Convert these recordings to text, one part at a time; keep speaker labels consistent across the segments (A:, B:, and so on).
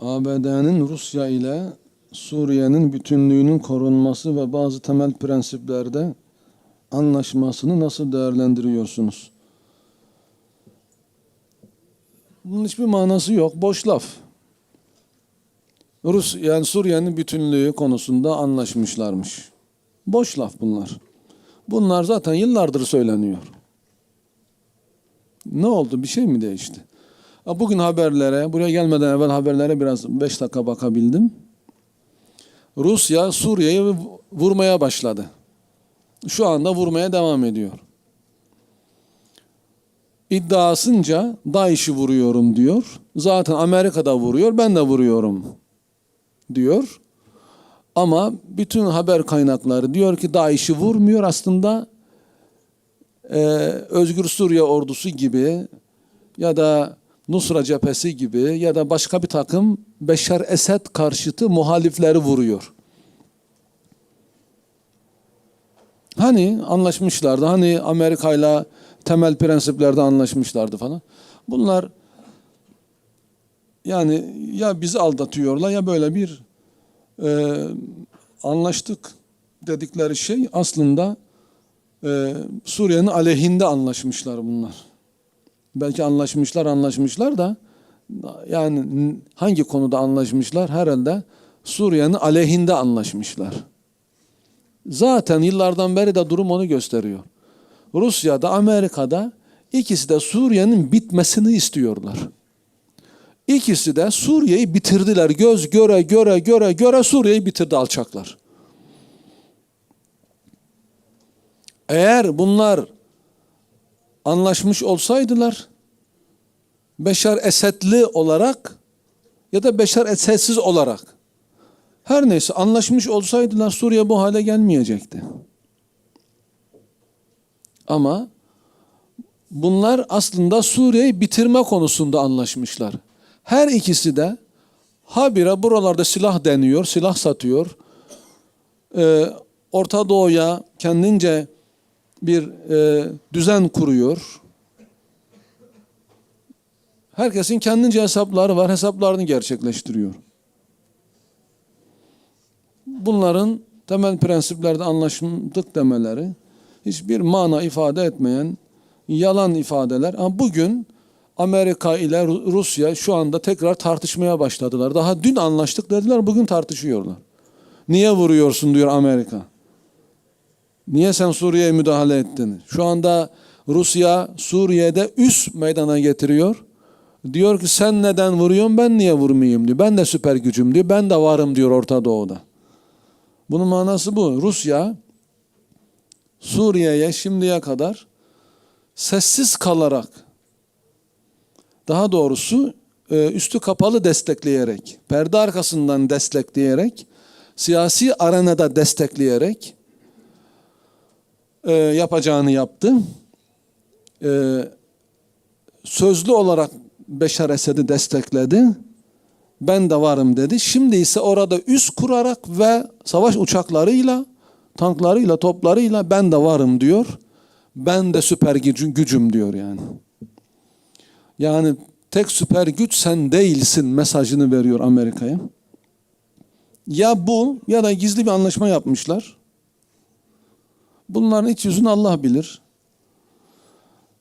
A: ABD'nin Rusya ile Suriye'nin bütünlüğünün korunması ve bazı temel prensiplerde anlaşmasını nasıl değerlendiriyorsunuz? Bunun hiçbir manası yok. Boş laf. Rus yani Suriye'nin bütünlüğü konusunda anlaşmışlarmış. Boş laf bunlar. Bunlar zaten yıllardır söyleniyor. Ne oldu? Bir şey mi değişti? Bugün haberlere, buraya gelmeden evvel haberlere biraz 5 dakika bakabildim. Rusya Suriye'yi vurmaya başladı. Şu anda vurmaya devam ediyor. İddiasınca DAEŞ'i vuruyorum diyor. Zaten Amerika'da vuruyor, ben de vuruyorum diyor. Ama bütün haber kaynakları diyor ki DAEŞ'i vurmuyor aslında e, Özgür Suriye ordusu gibi ya da Nusra cephesi gibi ya da başka bir takım Beşar Esed karşıtı muhalifleri vuruyor. Hani anlaşmışlardı, hani Amerika ile temel prensiplerde anlaşmışlardı falan. Bunlar yani ya bizi aldatıyorlar ya böyle bir e, anlaştık dedikleri şey aslında e, Suriye'nin aleyhinde anlaşmışlar bunlar. Belki anlaşmışlar anlaşmışlar da yani hangi konuda anlaşmışlar? Herhalde Suriye'nin aleyhinde anlaşmışlar. Zaten yıllardan beri de durum onu gösteriyor. Rusya'da, Amerika'da ikisi de Suriye'nin bitmesini istiyorlar. İkisi de Suriye'yi bitirdiler. Göz göre göre göre göre Suriye'yi bitirdi alçaklar. Eğer bunlar anlaşmış olsaydılar Beşar Esedli olarak ya da Beşar Esedsiz olarak her neyse anlaşmış olsaydılar Suriye bu hale gelmeyecekti. Ama bunlar aslında Suriye'yi bitirme konusunda anlaşmışlar. Her ikisi de habire buralarda silah deniyor, silah satıyor. Ee, Orta Doğu'ya kendince bir e, düzen kuruyor. Herkesin kendince hesapları var, hesaplarını gerçekleştiriyor. Bunların temel prensiplerde anlaştık demeleri hiçbir mana ifade etmeyen yalan ifadeler. Ama bugün Amerika ile Ru- Rusya şu anda tekrar tartışmaya başladılar. Daha dün anlaştık dediler, bugün tartışıyorlar. Niye vuruyorsun diyor Amerika. Niye sen Suriye'ye müdahale ettin? Şu anda Rusya Suriye'de üst meydana getiriyor. Diyor ki sen neden vuruyorsun ben niye vurmayayım diyor. Ben de süper gücüm diyor. Ben de varım diyor Orta Doğu'da. Bunun manası bu. Rusya Suriye'ye şimdiye kadar sessiz kalarak daha doğrusu e, üstü kapalı destekleyerek, perde arkasından destekleyerek, siyasi arenada destekleyerek e, yapacağını yaptı. E, sözlü olarak Beşar Esed'i destekledi. Ben de varım dedi. Şimdi ise orada üs kurarak ve savaş uçaklarıyla, tanklarıyla, toplarıyla ben de varım diyor. Ben de süper gücüm diyor yani. Yani tek süper güç sen değilsin mesajını veriyor Amerika'ya. Ya bu ya da gizli bir anlaşma yapmışlar. Bunların iç yüzünü Allah bilir.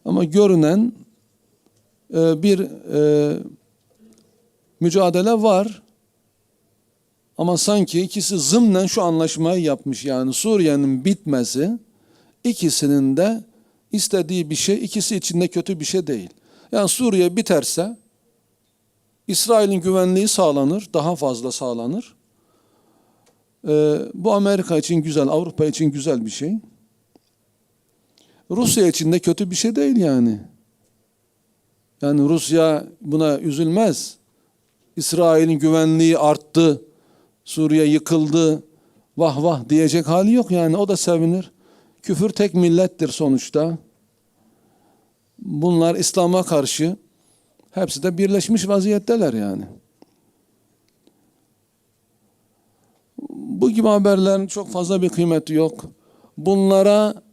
A: Ama görünen e, bir e, mücadele var. Ama sanki ikisi zımnen şu anlaşmayı yapmış. Yani Suriye'nin bitmesi ikisinin de istediği bir şey, ikisi içinde kötü bir şey değil. Yani Suriye biterse İsrail'in güvenliği sağlanır, daha fazla sağlanır. Ee, bu Amerika için güzel, Avrupa için güzel bir şey. Rusya için de kötü bir şey değil yani. Yani Rusya buna üzülmez. İsrail'in güvenliği arttı, Suriye yıkıldı, vah vah diyecek hali yok yani o da sevinir. Küfür tek millettir sonuçta. Bunlar İslam'a karşı hepsi de birleşmiş vaziyetteler yani. Bu gibi haberlerin çok fazla bir kıymeti yok. Bunlara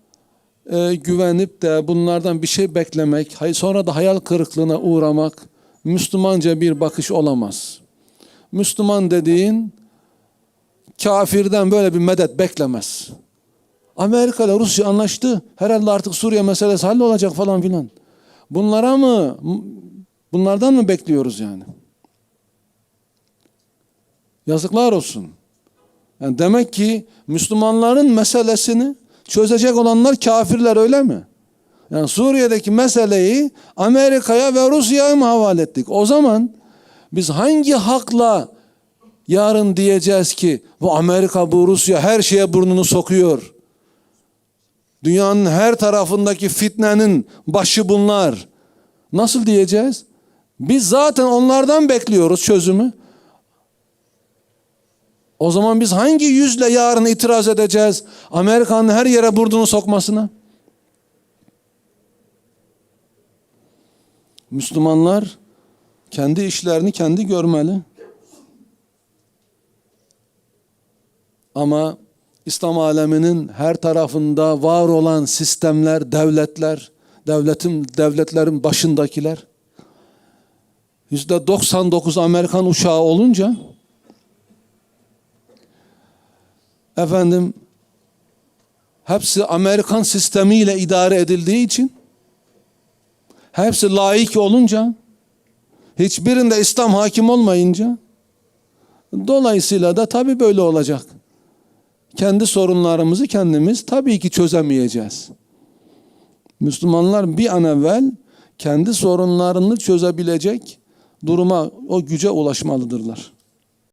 A: e, güvenip de bunlardan bir şey beklemek, sonra da hayal kırıklığına uğramak Müslümanca bir bakış olamaz. Müslüman dediğin kafirden böyle bir medet beklemez. Amerika ile Rusya anlaştı. Herhalde artık Suriye meselesi hallolacak falan filan. Bunlara mı bunlardan mı bekliyoruz yani? Yazıklar olsun. Yani demek ki Müslümanların meselesini çözecek olanlar kafirler öyle mi? Yani Suriye'deki meseleyi Amerika'ya ve Rusya'ya mı havale ettik? O zaman biz hangi hakla yarın diyeceğiz ki bu Amerika, bu Rusya her şeye burnunu sokuyor. Dünyanın her tarafındaki fitnenin başı bunlar. Nasıl diyeceğiz? Biz zaten onlardan bekliyoruz çözümü. O zaman biz hangi yüzle yarın itiraz edeceğiz Amerika'nın her yere burnunu sokmasına? Müslümanlar kendi işlerini kendi görmeli. Ama İslam aleminin her tarafında var olan sistemler, devletler, devletin devletlerin başındakiler yüzde 99 Amerikan uçağı olunca efendim hepsi Amerikan sistemiyle idare edildiği için hepsi laik olunca hiçbirinde İslam hakim olmayınca dolayısıyla da tabii böyle olacak. Kendi sorunlarımızı kendimiz tabii ki çözemeyeceğiz. Müslümanlar bir an evvel kendi sorunlarını çözebilecek duruma, o güce ulaşmalıdırlar.